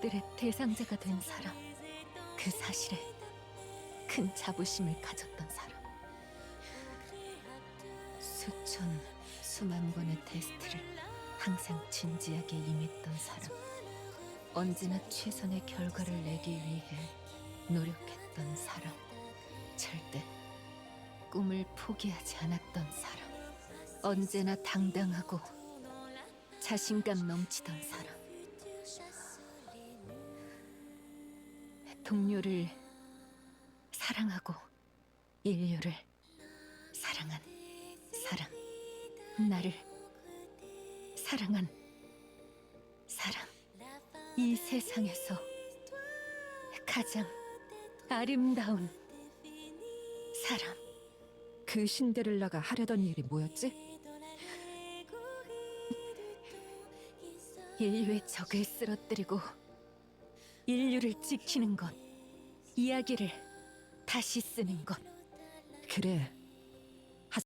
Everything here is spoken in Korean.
모델의 대상자가 된 사람. 그 사실에 큰 자부심을 가졌던 사람. 수천, 수만 번의 테스트를 항상 진지하게 임했던 사람. 언제나 최선의 결과를 내기 위해 노력했던 사람. 절대 꿈을 포기하지 않았던 사람. 언제나 당당하고 자신감 넘치던 사람. 동료를 사랑하고 인류를 사랑한 사람. 나를 사랑한 사람. 이 세상에서 가장 아름다운 사람. 그 신데렐라가 하려던 일이 뭐였지? 인류의 적을 쓰러뜨리고 인류를 지키는 것. 이야기를 다시 쓰는 것. 그래,